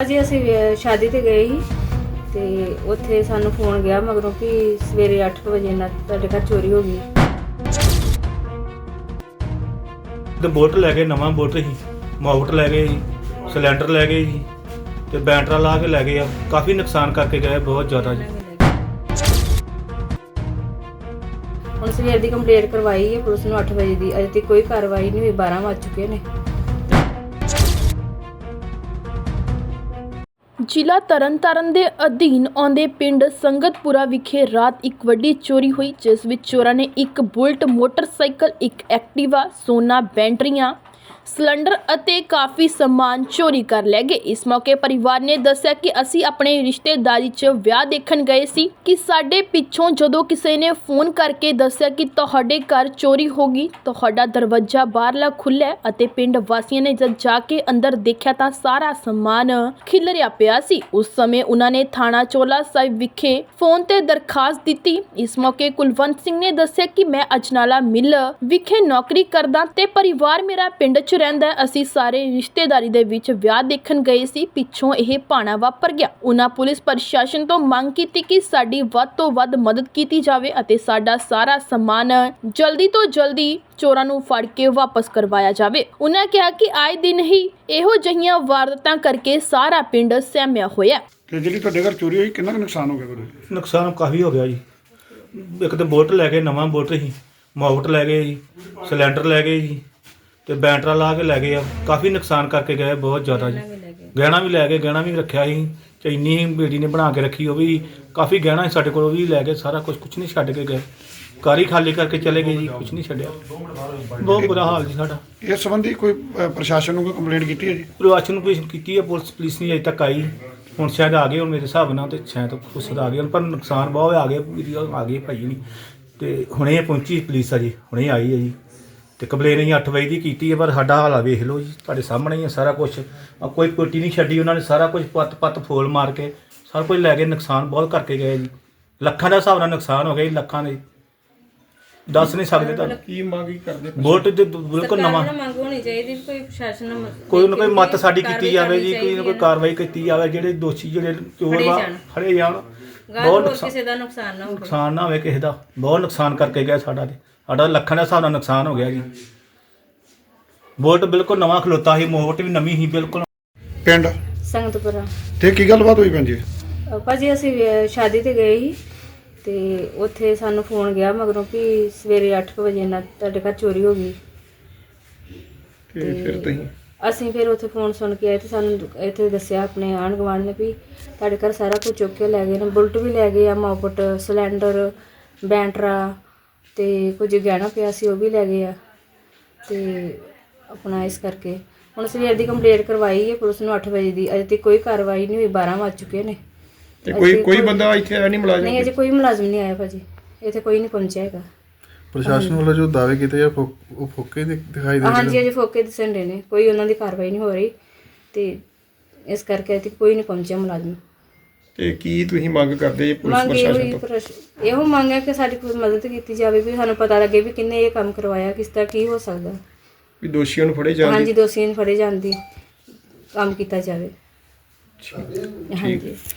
ਜੀ ਅਸੀਂ ਸ਼ਾਦੀ ਤੇ ਗਏ ਸੀ ਤੇ ਉੱਥੇ ਸਾਨੂੰ ਫੋਨ ਗਿਆ ਮਗਰੋਂ ਕਿ ਸਵੇਰੇ 8 ਵਜੇ ਨਾਲ ਤੁਹਾਡੇ ਘਰ ਚੋਰੀ ਹੋ ਗਈ। ਤੇ ਬੋਟ ਲੈ ਗਏ ਨਵਾਂ ਬੋਟ ਸੀ ਮਾਊਟ ਲੈ ਗਏ ਸੀ ਸਿਲੰਡਰ ਲੈ ਗਏ ਸੀ ਤੇ ਬੈਟਰਾ ਲਾ ਕੇ ਲੈ ਗਏ ਆ। ਕਾਫੀ ਨੁਕਸਾਨ ਕਰਕੇ ਗਏ ਬਹੁਤ ਜ਼ਿਆਦਾ ਜੀ। ਹੁਣ ਸਵੇਰ ਦੀ ਕੰਪਲੇਂਟ ਕਰਵਾਈ ਹੈ ਪੁਲਿਸ ਨੂੰ 8 ਵਜੇ ਦੀ ਅਜੇ ਤੱਕ ਕੋਈ ਕਾਰਵਾਈ ਨਹੀਂ ਹੋਈ 12 ਵੱਜ ਚੁੱਕੇ ਨੇ। ਜ਼ਿਲ੍ਹਾ ਤਰਨਤਾਰਨ ਦੇ ਅਧੀਨ ਆਉਂਦੇ ਪਿੰਡ ਸੰਗਤਪੁਰਾ ਵਿਖੇ ਰਾਤ ਇੱਕ ਵੱਡੀ ਚੋਰੀ ਹੋਈ, ਜਿਸ ਵਿੱਚ ਚੋਰਾਂ ਨੇ ਇੱਕ ਬੁਲਟ ਮੋਟਰਸਾਈਕਲ, ਇੱਕ ਐਕਟਿਵਾ, ਸੋਨਾ, ਬੈਟਰੀਆਂ ਸਿਲੰਡਰ ਅਤੇ ਕਾਫੀ ਸਮਾਨ ਚੋਰੀ ਕਰ ਲੈ ਗਏ। ਇਸ ਮੌਕੇ ਪਰਿਵਾਰ ਨੇ ਦੱਸਿਆ ਕਿ ਅਸੀਂ ਆਪਣੇ ਰਿਸ਼ਤੇਦਾਰੀ 'ਚ ਵਿਆਹ ਦੇਖਣ ਗਏ ਸੀ ਕਿ ਸਾਡੇ ਪਿੱਛੋਂ ਜਦੋਂ ਕਿਸੇ ਨੇ ਫੋਨ ਕਰਕੇ ਦੱਸਿਆ ਕਿ ਤੁਹਾਡੇ ਘਰ ਚੋਰੀ ਹੋ ਗਈ, ਤੁਹਾਡਾ ਦਰਵਾਜ਼ਾ ਬਾਹਰਲਾ ਖੁੱਲ੍ਹਾ ਹੈ ਅਤੇ ਪਿੰਡ ਵਾਸੀਆਂ ਨੇ ਜਦ ਜਾ ਕੇ ਅੰਦਰ ਦੇਖਿਆ ਤਾਂ ਸਾਰਾ ਸਮਾਨ ਖਿਲਰਿਆ ਪਿਆ ਸੀ। ਉਸ ਸਮੇਂ ਉਹਨਾਂ ਨੇ ਥਾਣਾ ਚੋਲਾ ਸਾਹਿਬ ਵਿਖੇ ਫੋਨ ਤੇ ਦਰਖਾਸਤ ਦਿੱਤੀ। ਇਸ ਮੌਕੇ ਕੁਲਵੰਤ ਸਿੰਘ ਨੇ ਦੱਸਿਆ ਕਿ ਮੈਂ ਅਜਨਾਲਾ ਮਿੱਲ ਵਿਖੇ ਨੌਕਰੀ ਕਰਦਾ ਤੇ ਪਰਿਵਾਰ ਮੇਰਾ ਪਿੰਡ 'ਚ ਰਹਿੰਦਾ। ਅਸੀਂ ਸਾਰੇ ਰਿਸ਼ਤੇਦਾਰੀ ਦੇ ਵਿੱਚ ਵਿਆਹ ਦੇਖਣ ਗਏ ਸੀ। ਪਿੱਛੋਂ ਇਹ ਭਾਣਾ ਵਾਪਰ ਗਿਆ। ਉਹਨਾਂ ਪੁਲਿਸ ਪ੍ਰਸ਼ਾਸਨ ਤੋਂ ਮੰਗ ਕੀਤੀ ਕਿ ਸਾਡੀ ਵੱਧ ਤੋਂ ਵੱਧ ਮਦਦ ਕੀਤੀ ਜਾਵੇ ਅਤੇ ਸਾਡਾ ਸਾਰਾ ਸਮਾਨ ਜਲਦੀ ਤੋਂ ਜਲਦੀ ਚੋਰਾਂ ਨੂੰ ਫੜ ਕੇ ਵਾਪਸ ਕਰਵਾਇਆ ਜਾਵੇ। ਉਹਨਾਂ ਕਿਹਾ ਕਿ ਆਏ ਦਿਨ ਹੀ ਇਹੋ ਜਿਹੀਆਂ ਵਾਰਦਾਤਾਂ ਕਰਕੇ ਸਾਰਾ ਪਿੰਡ ਸਹਿਮਿਆ ਹੋਇਆ। ਤੇ ਜਿਹੜੀ ਤੁਹਾਡੇ ਘਰ ਚੋਰੀ ਹੋਈ ਕਿੰਨਾ ਕੁ ਨੁਕਸਾਨ ਹੋ ਗਿਆ ਵੀਰੇ ਨੁਕਸਾਨ ਕਾਫੀ ਹੋ ਗਿਆ ਜੀ। ਇੱਕ ਤੇ ਬੋਟ ਲੈ ਗਏ ਨਵਾਂ ਬੋਟ ਸੀ। ਮਾਊਟ ਲੈ ਗਏ ਜੀ। ਸਿਲੰਡਰ ਲੈ ਗਏ ਜੀ। ਤੇ ਬੈਟਰਾ ਲਾ ਕੇ ਲੈ ਗਏ ਆ। ਕਾਫੀ ਨੁਕਸਾਨ ਕਰਕੇ ਗਏ ਬਹੁਤ ਜ਼ਿਆਦਾ ਜੀ। ਗਹਿਣਾ ਵੀ ਲੈ ਗਏ। ਗਹਿਣਾ ਵੀ ਰੱਖਿਆ ਸੀ ਚੈਨੀ ਬੇਟੀ ਨੇ ਬਣਾ ਕੇ ਰੱਖੀ ਉਹ ਵੀ ਕਾਫੀ ਗਹਿਣਾ ਸੀ ਸਾਡੇ ਕੋਲ ਉਹ ਵੀ ਲੈ ਗਏ ਸਾਰਾ ਕੁਝ ਕੁਝ ਨਹੀਂ ਛੱਡ ਕੇ ਗਏ। ਕਾਰ ਹੀ ਖਾਲੀ ਕਰਕੇ ਚਲੇ ਗਏ ਜੀ ਕੁਝ ਨਹੀਂ ਛੱਡਿਆ। ਬਹੁਤ ਬੁਰਾ ਹਾਲ ਜੀ ਸਾਡਾ। ਇਸ ਸੰਬੰਧੀ ਕੋਈ ਅ, ਪ੍ਰਸ਼ਾਸਨ ਨੂੰ ਕੋਈ ਕੰਪਲੇਂਟ ਕੀਤੀ ਹੈ ਜੀ? ਪ੍ਰਵਾਸ਼ਨ ਨੂੰ ਪੇਸ਼ ਕੀਤੀ ਹੈ ਪੁਲਿਸ ਪੁਲਿਸ ਨਹੀਂ ਅਜੇ ਤੱਕ ਆਈ। ਹੁਣ ਸ਼ਾਇਦ ਆ ਗਏ ਹੁਣ ਮੇਰੇ ਹਿਸਾਬ ਨਾਲ ਤੇ ਸ਼ਾਇਦ ਕੁਛ ਆ ਗਏ ਹੁਣ, ਪਰ ਨੁਕਸਾਨ ਬਹੁਤ ਆ ਗਏ ਵੀਰੀ ਆ ਗਏ ਭਾਈ ਨਹੀਂ ਤੇ ਹੁਣੇ ਪਹੁੰਚੀ ਪੁਲਿਸ ਆ ਜੀ ਹੁਣੇ ਆਈ ਹੈ ਜੀ। ਤੇ ਕੰਪਲੇਨ ਅਸੀਂ 8 ਵਜੇ ਦੀ ਕੀਤੀ ਹੈ ਪਰ ਸਾਡਾ ਹਾਲਾ ਵੇਖ ਲਓ ਜੀ ਤੁਹਾਡੇ ਸਾਹਮਣੇ ਹੀ ਹੈ ਸਾਰਾ ਕੁਝ ਕੋਈ ਕੋਟੀ ਨਹੀਂ ਛੱਡੀ ਉਹਨਾਂ ਨੇ ਸਾਰਾ ਕੁਝ ਪੱਤ ਪੱਤ ਫੋਲ ਮਾਰ ਕੇ ਸਾਰਾ ਕੁਝ ਲੈ ਗਏ ਨੁਕਸਾਨ ਬਹੁਤ ਕਰਕੇ ਗਏ ਜੀ। ਲੱਖਾਂ ਦਾ ਹਿਸਾਬ ਨਾਲ ਨੁਕਸਾਨ ਹੋ ਗਿਆ ਜੀ ਲੱਖਾਂ ਦੇ। ਦੱਸ ਨਹੀਂ ਸਕਦੇ ਤਾਂ ਕੀ ਮੰਗ ਕਰਦੇ ਬੋਟ ਦੇ ਬਿਲਕੁਲ ਨਵਾਂ। ਸਰਕਾਰ ਨੂੰ ਮੰਗ ਹੋਣੀ ਚਾਹੀਦੀ ਵੀ ਕੋਈ ਪ੍ਰਸ਼ਾਸਨ ਨੂੰ ਕੋਈ ਨਾ ਕੋਈ ਮਤ ਸਾਡੀ ਕੀਤੀ ਜਾਵੇ ਜੀ ਕੋਈ ਨਾ ਕੋਈ ਹੈ। ਕਾਰਵਾਈ ਕੀਤੀ ਜਾਵੇ ਜਿਹੜੇ ਦੋਸ਼ੀ ਜਿਹੜੇ ਚੋਰ ਵਾ ਜਾਣ। ਫੜੇ ਜਾਣ। ਬਹੁਤ ਨੁਕਸਾਨ ਕਿਸੇ ਦਾ ਨੁਕਸਾਨ ਨਾ ਹੋਵੇ। ਨੁਕਸਾਨ ਨਾ ਹੋਵੇ ਕਿਸੇ ਦਾ। ਬਹੁਤ ਨੁਕਸਾਨ ਕਰਕੇ ਗਿਆ ਸਾਡਾ ਤੇ। ਸਾਡਾ ਲੱਖਾਂ ਦਾ ਹਿਸਾਬ ਨਾਲ ਨੁਕਸਾਨ ਹੋ ਗਿਆ ਜੀ। ਬੋਟ ਬਿਲਕੁਲ ਨਵਾਂ ਖਲੋਤਾ ਸੀ ਮੋਟ ਵੀ ਨਵੀਂ ਸੀ ਬਿਲਕੁਲ। ਪਿੰਡ? ਸੰਗਤਪੁਰਾ। ਤੇ ਕੀ ਗੱਲਬਾਤ ਹੋਈ ਭੈਣ ਜੀ? ਅਹ, ਭਾਜੀ ਅਸੀਂ ਸ਼ਾਦੀ ਤੇ ਗਏ ਸੀ। ਤੇ ਉੱਥੇ ਸਾਨੂੰ ਫੋਨ ਗਿਆ ਮਗਰੋਂ ਕਿ ਸਵੇਰੇ 8 ਵਜੇ ਨਾਲ ਤੁਹਾਡੇ ਘਰ ਚੋਰੀ ਹੋ ਗਈ। ਤੇ ਫਿਰ ਤੁਸੀਂ? ਅਸੀਂ ਫਿਰ ਉੱਥੇ ਫੋਨ ਸੁਣ ਕੇ ਆਏ ਤੇ ਸਾਨੂੰ ਇੱਥੇ ਦੱਸਿਆ ਆਪਣੇ ਆਂਢ ਗੁਆਂਢ ਨੇ ਵੀ ਤੁਹਾਡੇ ਘਰ ਸਾਰਾ ਕੁਝ ਚੁੱਕ ਕੇ ਲੈ ਗਏ ਨੇ ਬੁਲਟ ਵੀ ਲੈ ਗਏ ਆ ਮੋਪਟ ਸਿਲੰਡਰ ਬੈਂਟਰਾ ਤੇ ਕੁਝ ਗਹਿਣਾ ਪਿਆ ਸੀ ਉਹ ਵੀ ਲੈ ਗਏ ਆ ਤੇ ਆਪਣਾ ਇਸ ਕਰਕੇ। ਹੁਣ ਸਵੇਰ ਦੀ ਕੰਪਲੇਂਟ ਕਰਵਾਈ ਹੈ ਪੁਲਿਸ ਨੂੰ 8 ਵਜੇ ਦੀ। ਅਜੇ ਤੱਕ ਕੋਈ ਕਾਰਵਾਈ ਨਹੀਂ ਹੋਈ 12 ਵੱਜ ਚੁੱਕੇ ਨੇ। ਤੇ ਕੋਈ ਕੋਈ- ਬੰਦਾ ਇੱਥੇ ਆਇਆ ਨਹੀਂ ਮੁਲਾਜ਼ਮ ਨਹੀਂ ਅਜੇ ਕੋਈ ਮੁਲਾਜ਼ਮ ਨਹੀਂ ਆਇਆ ਭਾਜੀ। ਇੱਥੇ ਕੋਈ ਨਹੀਂ ਪਹੁੰਚਿਆ ਹੈਗਾ। ਪ੍ਰਸ਼ਾਸਨ ਵੱਲੋਂ ਜੋ ਦਾਅਵੇ ਕੀਤੇ ਆ ਫੋ- ਉਹ ਫੋਕੇ ਦਿ- ਦਿਖਾਈ ਦੇ ਰਹੇ ਹਾਂਜੀ ਅਜੇ ਫੋਕੇ ਦਿਸਣ ਦੇ ਨੇ। ਕੋਈ ਉਹਨਾਂ ਦੀ ਕਾਰਵਾਈ ਨਹੀਂ ਹੋ ਰਹੀ ਤੇ ਇਸ ਕਰਕੇ ਅਜੇ ਤੱਕ ਕੋਈ ਨਹੀਂ ਪਹੁੰਚਿਆ ਮੁਲਾਜ਼ਮ। ਤੇ ਕੀ ਤੁਸੀਂ ਮੰਗ ਕਰਦੇ ਜੀ ਪੁਲਿਸ ਮੰਗ ਇਹੋ ਪ੍ਰਸ਼ਾਸਨ ਹੀ ਤੋਂ? ਪ੍ਰਸ਼- ਇਹੋ ਮੰਗ ਹੈ ਕਿ ਸਾਡੀ ਕੋਈ ਮਦਦ ਕੀਤੀ ਜਾਵੇ ਵੀ ਸਾਨੂੰ ਪਤਾ ਲੱਗੇ ਵੀ ਕਿੰਨੇ ਇਹ ਕੰਮ ਕਰਵਾਇਆ ਕਿਸ ਤਰ੍ਹਾਂ ਕੀ ਹੋ ਸਕਦਾ। ਵੀ ਦੋਸ਼ੀਆਂ ਨੂੰ ਫੜੇ ਜਾਣ ਹਾਂਜੀ ਦੀ ਦੋਸ਼ੀਆਂ ਨੂੰ ਫੜੇ ਜਾਣ ਦੀ ਕੰਮ ਕੀਤਾ ਜਾਵੇ। ਹਾਂਜੀ।